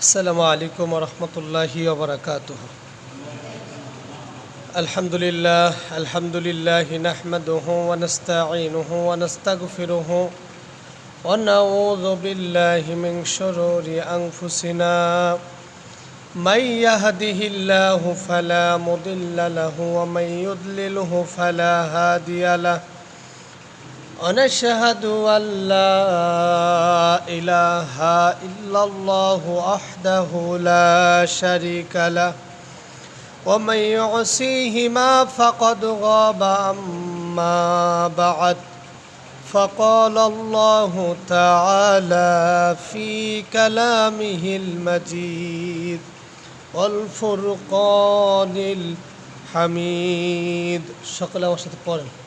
السلام عليكم ورحمة الله وبركاته الحمد لله الحمد لله نحمده ونستعينه ونستغفره ونعوذ بالله من شرور أنفسنا من يهده الله فلا مضل له ومن يضلله فلا هادي له ونشهد أن لا إله إلا الله وحده لا شريك له ومن يعصيهما فقد غاب عما بعد فقال الله تعالى في كلامه المجيد والفرقان الحميد شكرا وشكرا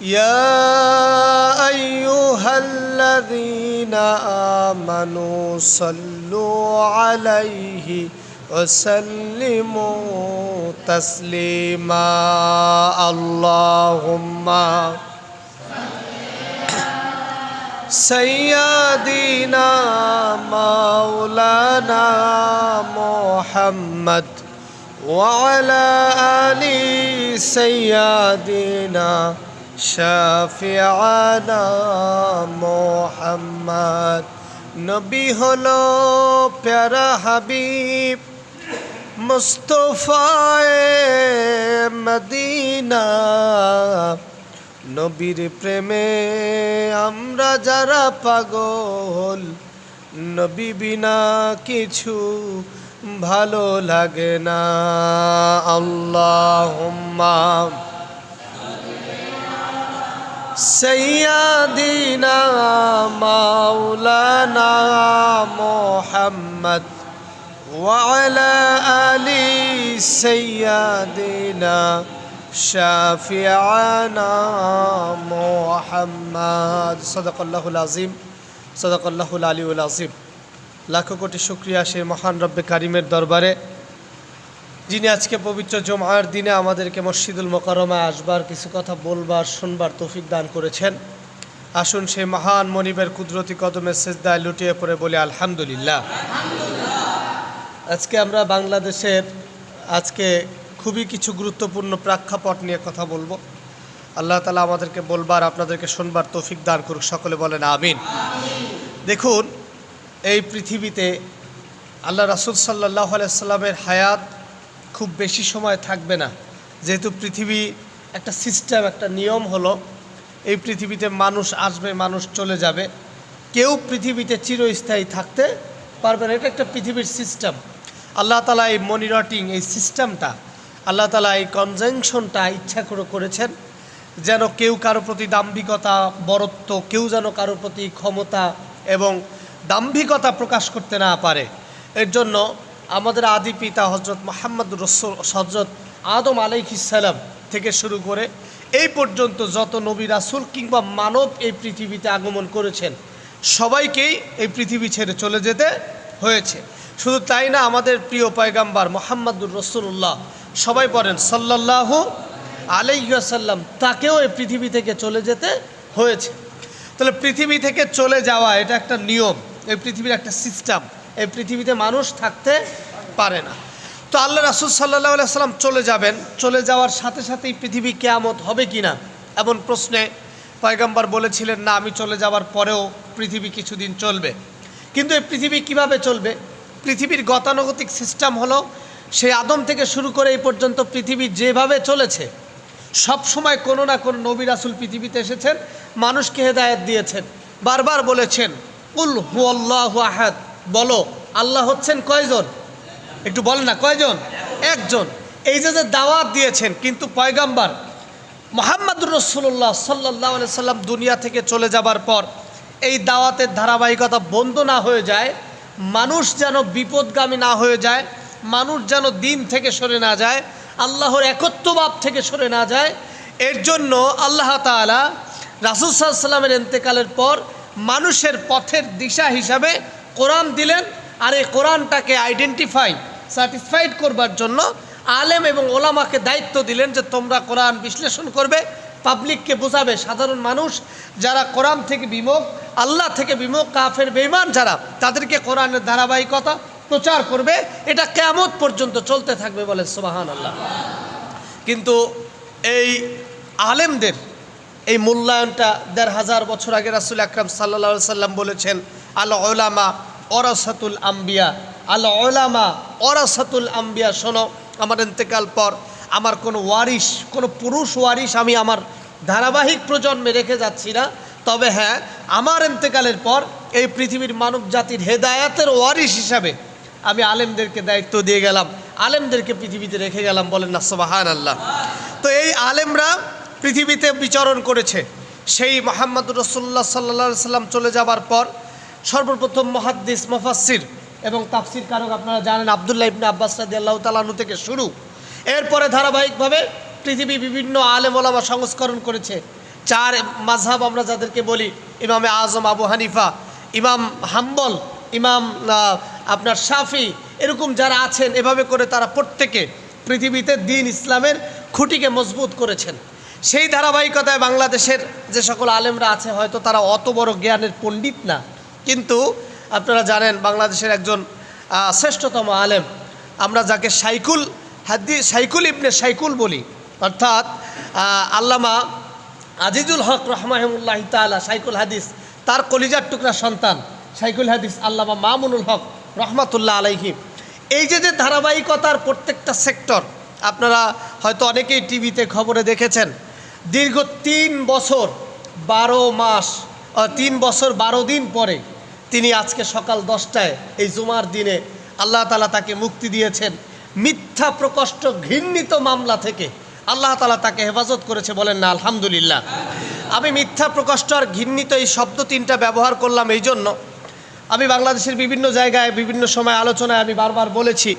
يا أيها الذين آمنوا صلوا عليه وسلموا تسليما. اللهم سيدنا مولانا محمد وعلى آل سيدنا শাফিয়ানা মোহাম্মদ, নবী হলো প্যারা হাবিব, মুস্তফায় মদিনা। নবীর প্রেমে আমরা যারা পাগল, নবী বিনা কিছু ভালো লাগে না। আল্লাহ سيدنا مولانا محمد وعلى آل سيدنا شافعنا محمد صدق الله العظيم صدق الله العلي العظيم লাখো কোটি শুক্রিয়া সেই মহান রব্বে কারিমের দরবারে যিনি আজকে পবিত্র জমার দিনে আমাদেরকে মসজিদুল মোকারমায় আসবার কিছু কথা বলবার, শুনবার তৌফিক দান করেছেন। আসুন সেই মহান মনিবের কুদরতি কদমে সেজদায় লুটিয়ে পড়ে বলি, আলহামদুলিল্লাহ। আজকে আমরা বাংলাদেশের আজকে খুবই কিছু গুরুত্বপূর্ণ প্রেক্ষাপট নিয়ে কথা বলব। আল্লাহ তালা আমাদেরকে বলবার, আপনাদেরকে শুনবার তৌফিক দান করুক, সকলে বলেন আমিন। দেখুন, এই পৃথিবীতে আল্লাহ রাসুল সাল্লাহ আলাইসাল্লামের হায়াত খুব বেশি সময় থাকবে না। যেহেতু পৃথিবী একটা সিস্টেম একটা নিয়ম হলো, এই পৃথিবীতে মানুষ আসবে, মানুষ চলে যাবে। কেউ পৃথিবীতে চিরস্থায়ী থাকতে পারবে না। এটা একটা পৃথিবীর সিস্টেম আল্লাহ তালা এই মনিটরিং এই সিস্টেমটা আল্লাহ তালা এই কনজাংশনটা ইচ্ছা করে করেছেন, যেন কেউ কারও প্রতি দাম্ভিকতা, বরত্ব, কেউ যেন কারও প্রতি ক্ষমতা এবং দাম্ভিকতা প্রকাশ করতে না পারে। এর জন্য আমাদের আদি পিতা হজরত মোহাম্মদ রসুল, হজরত আদম আলাইহিসাল্লাম থেকে শুরু করে এই পর্যন্ত যত নবী রাসুল কিংবা মানব এই পৃথিবীতে আগমন করেছেন, সবাইকেই এই পৃথিবী ছেড়ে চলে যেতে হয়েছে। শুধু তাই না, আমাদের প্রিয় পয়গাম্বার মোহাম্মদুর রসুল্লাহ সবাই পড়েন সাল্লাহ আলাইসাল্লাম তাকেও এই পৃথিবী থেকে চলে যেতে হয়েছে। তাহলে পৃথিবী থেকে চলে যাওয়া এটা একটা নিয়ম, এই পৃথিবীর একটা সিস্টেম। এই পৃথিবীতে মানুষ থাকতে পারে না। তো আল্লাহ রাসুল সাল্লাহ সাল্লাম চলে যাবেন। চলে যাওয়ার সাথে সাথেই পৃথিবী কেয়ামত হবে কি না এমন প্রশ্নে পয়গাম্বার বলেছিলেন, না, আমি চলে যাওয়ার পরেও পৃথিবী কিছুদিন চলবে। কিন্তু এই পৃথিবী কীভাবে চলবে? পৃথিবীর গতানুগতিক সিস্টেম হলো, সেই আদম থেকে শুরু করে এই পর্যন্ত পৃথিবী যেভাবে চলেছে, সব সময় কোনো না কোনো নবী রাসুল পৃথিবীতে এসেছেন, মানুষকে হেদায়ত দিয়েছেন। বারবার বলেছেন উল হু আল্লাহ আহাদ। বলো আল্লাহ হচ্ছেন কয়জন? একটু বলেন না, কয়জন? একজন। এই যে যে দাওয়াত দিয়েছেন, কিন্তু পয়গাম্বার, মোহাম্মদুর রসুল্লাহ সাল্লাহ সাল্লাম দুনিয়া থেকে চলে যাবার পর এই দাওয়াতের ধারাবাহিকতা বন্ধ না হয়ে যায়, মানুষ যেন বিপদগামী না হয়ে যায়, মানুষ যেন দিন থেকে সরে না যায়, আল্লাহর একত্বভাব থেকে সরে না যায়, এর জন্য আল্লাহ তালা রাসুল সাল্লামের এন্তেকালের পর মানুষের পথের দিশা হিসাবে কোরআন দিলেন আর এই কোরআনটাকে আইডেন্টিফাই স্যাটিসফাইড করবার জন্য আলেম এবং ওলামাকে দায়িত্ব দিলেন যে তোমরা কোরআন বিশ্লেষণ করবে পাবলিককে বোঝাবে। সাধারণ মানুষ যারা কোরআন থেকে বিমুখ, আল্লাহ থেকে বিমুখ, কাফের বেইমান যারা, তাদেরকে কোরআনের ধারাবাহিকতা প্রচার করবে। এটা কেমত পর্যন্ত চলতে থাকবে বলে সোবাহান আল্লাহ কিন্তু এই আলেমদের এই মূল্যায়নটা দেড় হাজার বছর আগে রাসুল আকরাম সাল্লা সাল্লাম বলেছেন আল ওলামা অরাসাতুল আম্বিয়া। আল ওলামা অরাসাতুল আম্বিয়া, শোনো, আমার ইন্তেকাল পর আমার কোনো ওয়ারিশ, কোনো পুরুষ ওয়ারিশ আমি আমার ধারাবাহিক প্রজন্মে রেখে যাচ্ছি না। তবে হ্যাঁ আমার ইন্তেকালের পর এই পৃথিবীর মানব জাতির হেদায়াতের ওয়ারিশ হিসাবে আমি আলেমদেরকে দায়িত্ব দিয়ে গেলাম, আলেমদেরকে পৃথিবীতে রেখে গেলাম, বলেন না আল্লাহ তো এই আলেমরা পৃথিবীতে বিচরণ করেছে। সেই মোহাম্মদ রসুল্লাহ সাল্লা সাল্লাম চলে যাবার পর সর্বপ্রথম মহাদ্দিস, মুফাসসির এবং তাফসির কারক আপনারা জানেন আবদুল্লাহ ইবনে আব্বাস রাদি আল্লাহ তালানু থেকে শুরু। এরপরে ধারাবাহিকভাবে পৃথিবী বিভিন্ন আলেম ওলামা সংস্করণ করেছে। চার মাঝহাব আমরা যাদেরকে বলি, ইমামে আজম, আবু হানিফা, ইমাম হাম্বল, ইমাম আপনার শাফি, এরকম যারা আছেন, এভাবে করে তারা প্রত্যেকে পৃথিবীতে দিন ইসলামের খুঁটিকে মজবুত করেছেন। সেই ধারাবাহিকতায় বাংলাদেশের যে সকল আলেমরা আছে, হয়তো তারা অত বড় জ্ঞানের পণ্ডিত না। কিন্তু আপনারা জানেন বাংলাদেশের একজন শ্রেষ্ঠতম আলেম। আমরা যাকে সাইকুল হাদি সাইকুল ইবনে সাইকুল বলি। অর্থাৎ আল্লামা আজিজুল হক রহমাহমুল্লাহ তালা সাইকুল হাদিস, তার কলিজার টুকরা সন্তান সাইকুল হাদিস আল্লামা মামুনুল হক রহমাতুল্লাহ আলাইহি। এই যে যে ধারাবাহিকতার প্রত্যেকটা সেক্টর, আপনারা হয়তো অনেকেই টিভিতে খবরে দেখেছেন, দীর্ঘ তিন বছর, বারো মাস তিন বছর বারো দিন পরে তিনি আজকে সকাল দশটায় এই জুমার দিনে আল্লাহ তালা তাকে মুক্তি দিয়েছেন। মিথ্যা প্রকষ্ট ঘৃণিত মামলা থেকে আল্লাহ তালা তাকে হেফাজত করেছে বলেন না, আলহামদুলিল্লাহ। আমি মিথ্যা প্রকষ্ট আর ঘৃণিত এই শব্দ তিনটা ব্যবহার করলাম এই জন্য। আমি বাংলাদেশের বিভিন্ন জায়গায়, বিভিন্ন সময় আলোচনায় আমি বারবার বলেছি।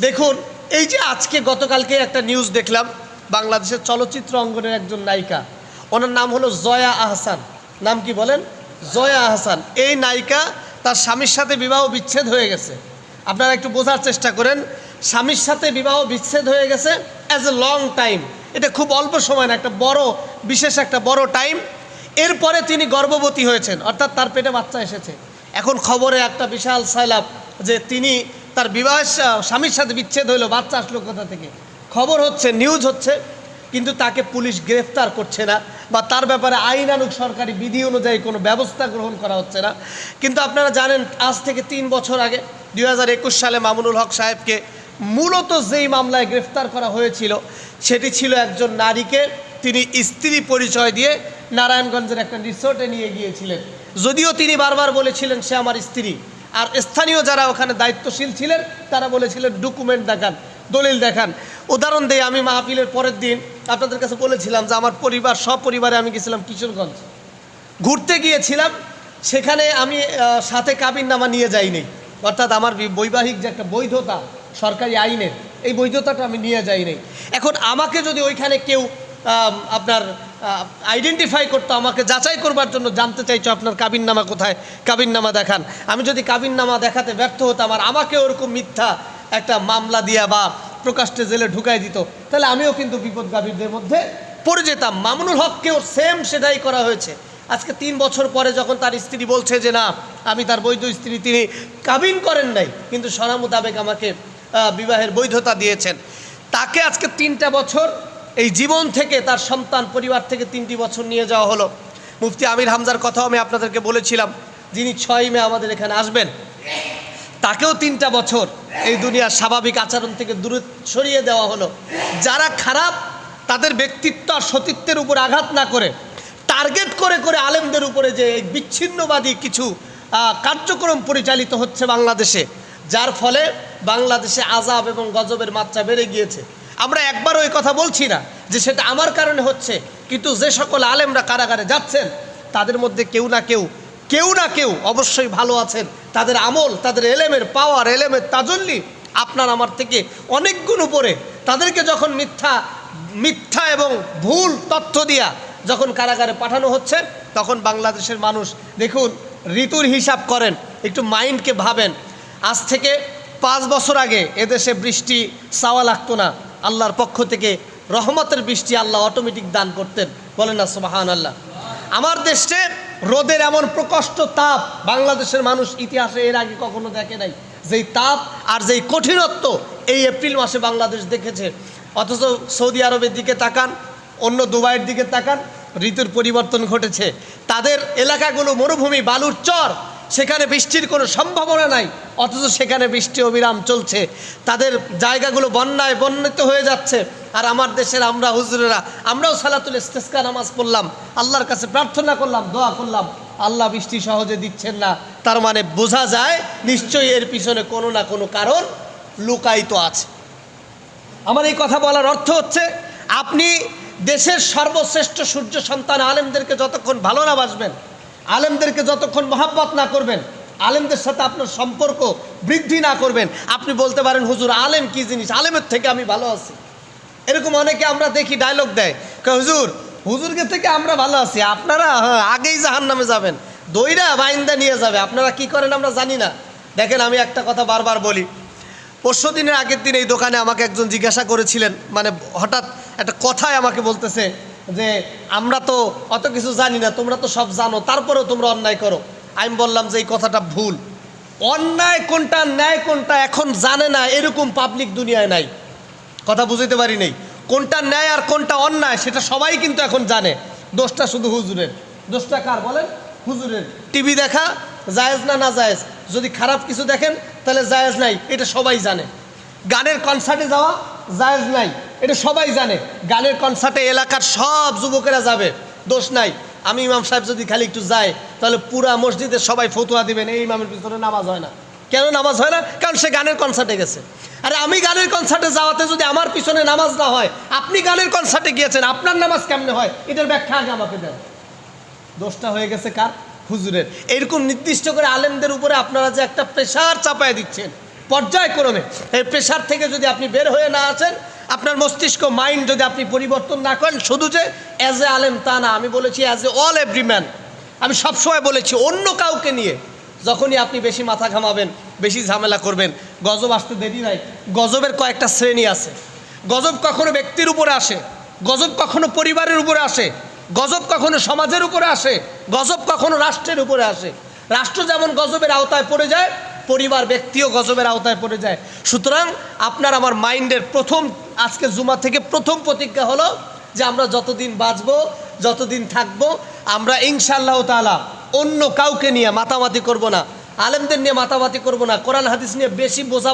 দেখুন, এই যে আজকে গতকালকে একটা নিউজ দেখলাম, বাংলাদেশের চলচ্চিত্র অঙ্গনের একজন নায়িকা। ওনার নাম হলো জয়া আহসান। নাম কি বলেন? জয়া আহসান এই নায়িকা তার স্বামীর সাথে বিবাহ বিচ্ছেদ হয়ে গেছে। আপনারা একটু বোঝার চেষ্টা করেন, স্বামীর সাথে বিবাহ বিচ্ছেদ হয়ে গেছে অ্যাজ এ লং টাইম এটা খুব অল্প সময় না, একটা বড়, বিশেষ একটা বড় টাইম এরপরে তিনি গর্ভবতী হয়েছেন, অর্থাৎ তার পেটে বাচ্চা এসেছে। এখন খবরে একটা বিশাল সাইলাপ যে তিনি তার বিবাহ, স্বামীর সাথে বিচ্ছেদ হইল, বাচ্চা আসলো কোথা থেকে? খবর হচ্ছে নিউজ হচ্ছে কিন্তু তাকে পুলিশ গ্রেফতার করছে না বা তার ব্যাপারে আইনানুগ সরকারি বিধি অনুযায়ী কোনো ব্যবস্থা গ্রহণ করা হচ্ছে না। কিন্তু আপনারা জানেন, আজ থেকে তিন বছর আগে দু হাজার একুশ সালে মামুনুল হক সাহেবকে মূলত যেই মামলায় গ্রেফতার করা হয়েছিল, সেটি ছিল একজন নারীকে তিনি স্ত্রী পরিচয় দিয়ে নারায়ণগঞ্জের একটা রিসোর্টে নিয়ে গিয়েছিলেন। যদিও তিনি বারবার বলেছিলেন, সে আমার স্ত্রী। আর স্থানীয় যারা ওখানে দায়িত্বশীল ছিলেন, তারা বলেছিলেন, ডকুমেন্ট দেখান। দলিল দেখান। উদাহরণ দিয়ে আমি মাহফিলের পরের দিন আপনাদের কাছে বলেছিলাম যে আমার পরিবার সপরিবারে আমি গেছিলাম কিশোরগঞ্জ। ঘুরতে গিয়েছিলাম, সেখানে আমি সাথে কাবিন নামা নিয়ে যাইনি। অর্থাৎ আমার বৈবাহিক যে একটা বৈধতা সরকারি আইনের, এই বৈধতাটা আমি নিয়ে যাইনি। এখন আমাকে যদি ওইখানে কেউ আপনার আইডেন্টিফাই করতো, আমাকে যাচাই করবার জন্য জানতে চাইছো আপনার কাবিন নামা কোথায় কাবিন নামা দেখান। আমি যদি কাবিন নামা দেখাতে ব্যর্থ হতাম আর আমাকে ওরকম মিথ্যা একটা মামলা দিয়া বা প্রকাশ্যে জেলে ঢুকাই দিত। তাহলে আমিও কিন্তু বিপদগামীদের মধ্যে পড়ে যেতাম। মামুনুল হককেও সেম সেটাই করা হয়েছে। আজকে তিন বছর পরে যখন তার স্ত্রী বলছে যে, না, আমি তার বৈধ স্ত্রী, তিনি কাবিন করেন নাই। কিন্তু সরা মোতাবেক আমাকে বিবাহের বৈধতা দিয়েছেন। তাকে আজকে তিনটা বছর এই জীবন থেকে, তার সন্তান, পরিবার থেকে তিনটি বছর নিয়ে যাওয়া হলো। মুফতি আমির হামজার কথাও আমি আপনাদেরকে বলেছিলাম, যিনি ছয় মে আমাদের এখানে আসবেন। তাকেও তিনটা বছর এই দুনিয়ার স্বাভাবিক আচরণ থেকে দূরে সরিয়ে দেওয়া হলো। যারা খারাপ, তাদের ব্যক্তিত্ব আর সতীত্বের উপর আঘাত না করে, টার্গেট করে করে আলেমদের উপরে যে এই বিচ্ছিন্নবাদী কিছু কার্যক্রম পরিচালিত হচ্ছে বাংলাদেশে, যার ফলে বাংলাদেশে আজাব এবং গজবের মাত্রা বেড়ে গিয়েছে। আমরা একবারও এই কথা বলছি না যে সেটা আমার কারণে হচ্ছে, কিন্তু যে সকল আলেমরা কারাগারে যাচ্ছেন, তাদের মধ্যে কেউ না কেউ কেউ না কেউ অবশ্যই ভালো আছেন। তাদের আমল, তাদের এলেমের পাওয়ার এলেমের তাজল্লি আপনার আমার থেকে অনেক গুণ উপরে। তাদেরকে যখন মিথ্যা মিথ্যা এবং ভুল তথ্য দিয়া যখন কারাগারে পাঠানো হচ্ছে, তখন বাংলাদেশের মানুষ দেখুন ঋতুর হিসাব করেন, একটু মাইন্ডকে ভাবেন। আজ থেকে পাঁচ বছর আগে এদেশে বৃষ্টি চাওয়া লাগতো না। আল্লাহর পক্ষ থেকে রহমতের বৃষ্টি আল্লাহ অটোমেটিক দান করতেন। বলেন না সুবাহান আল্লাহ আমার দেশে রোদের এমন প্রকষ্ট তাপ বাংলাদেশের মানুষ ইতিহাসে এর আগে কখনো দেখে নাই। যেই তাপ আর যেই কঠিনত্ব এই এপ্রিল মাসে বাংলাদেশ দেখেছে। অথচ সৌদি আরবের দিকে তাকান, অন্য দুবাইয়ের দিকে তাকান, ঋতুর পরিবর্তন ঘটেছে। তাদের এলাকাগুলো মরুভূমি, বালুর চর সেখানে বৃষ্টির কোনো সম্ভাবনা নাই, অথচ সেখানে বৃষ্টি অবিরাম চলছে। তাদের জায়গাগুলো বন্যায় বন্যিত হয়ে যাচ্ছে। আর আমার দেশের আমরা হুজুরেরা, আমরাও সালাতুল ইস্তেস্কা নামাজ পড়লাম। আল্লাহর কাছে প্রার্থনা করলাম, দোয়া করলাম। আল্লাহ বৃষ্টি সহজে দিচ্ছেন না। তার মানে বোঝা যায়, নিশ্চয়ই এর পিছনে কোনো না কোনো কারণ লুকায়িত আছে। আমার এই কথা বলার অর্থ হচ্ছে, আপনি দেশের সর্বশ্রেষ্ঠ সূর্য সন্তান আলেমদেরকে যতক্ষণ ভালো না বাসবেন আলেমদেরকে যতক্ষণ মহাব্বত না করবেন আলেমদের সাথে আপনার সম্পর্ক বৃদ্ধি না করবেন আপনি বলতে পারেন হুজুর আলেম কি জিনিস? আলেমের থেকে আমি ভালো আছি। এরকম অনেকে আমরা দেখি ডায়লগ দেয় হুজুর হুজুরকে থেকে আমরা ভালো আছি। আপনারা হ্যাঁ, আগেই জাহান নামে যাবেন। দইরা বাইন্দা নিয়ে যাবে। আপনারা কি করেন আমরা জানি না। দেখেন আমি একটা কথা বারবার বলি। পরশু দিনের আগের দিন এই দোকানে আমাকে একজন জিজ্ঞাসা করেছিলেন মানে হঠাৎ একটা কথাই আমাকে বলতেছে যে আমরা তো অত কিছু জানি না, তোমরা তো সব জানো, তারপরেও তোমরা অন্যায় করো। আমি বললাম যে এই কথাটা ভুল। অন্যায় কোনটা, ন্যায় কোনটা এখন জানে না, এরকম পাবলিক দুনিয়ায় নাই। কথা বুঝতে পারি নেই। কোনটা ন্যায় আর কোনটা অন্যায়, সেটা সবাই কিন্তু এখন জানে। দোষটা শুধু হুজুরের। দোষটা কার বলেন? হুজুরের। টিভি দেখা, জায়েজ না না জায়েজ? যদি খারাপ কিছু দেখেন, তাহলে জায়েজ নাই, এটা সবাই জানে। গানের কনসার্টে যাওয়া জায়েজ নাই। এটা সবাই জানে। গানের কনসার্টে এলাকার সব যুবকেরা যাবে। দোষ নাই। আমি ইমাম সাহেব যদি খালি একটু যাই তাহলে পুরা মসজিদে সবাই ফতুয়া দিবেন। এই ইমামের পিছনে নামাজ হয় না। কেন নামাজ হয় না? কারণ সে গানের কনসার্টে গেছে। আরে আমি গানের কনসার্টে যাওয়াতে যদি আমার পিছনে নামাজ না হয়, আপনি গানের কনসার্টে গিয়েছেন, আপনার নামাজ কেমনে হয়? এটার ব্যাখ্যা আগে আমাকে দেন। দোষটা হয়ে গেছে কার? হুজুরের। এরকম নির্দিষ্ট করে আলেমদের উপরে আপনারা যে একটা প্রেশার চাপায় দিচ্ছেন পর্যায়ক্রমে এই প্রেশার থেকে যদি আপনি বের হয়ে না আসেন, আপনার মস্তিষ্ক, মাইন্ড যদি আপনি পরিবর্তন না করেন, শুধু যে অ্যাজ এ আলেম তা না, আমি বলেছি as a all every man আমি সবসময় বলেছি, অন্য কাউকে নিয়ে যখনই আপনি বেশি মাথা ঘামাবেন, বেশি ঝামেলা করবেন, গজব আসতে দেরি নাই। গজবের কয়েকটা শ্রেণি আছে। গজব কখনো ব্যক্তির উপরে আসে, গজব কখনো পরিবারের উপরে আসে, গজব কখনো সমাজের উপরে আসে, গজব কখনো রাষ্ট্রের উপরে আসে। রাষ্ট্র যেমন গজবের আওতায় পড়ে যায় পরিবার ব্যক্তিও গজবের আওতায় পড়ে যায়। সুতরাং আপনার আমার মাইন্ডের প্রথম, আজকে জুমা থেকে প্রথম প্রতিজ্ঞা হলো যে আমরা যতদিন বাঁচবো, যতদিন থাকব, আমরা ইনশাল্লাহ তালা অন্য কাউকে নিয়ে মাতামাতি করব না। আলেমদের নিয়ে মাতামাতি করব না। কোরআন, হাদিস নিয়ে বেশি বোঝা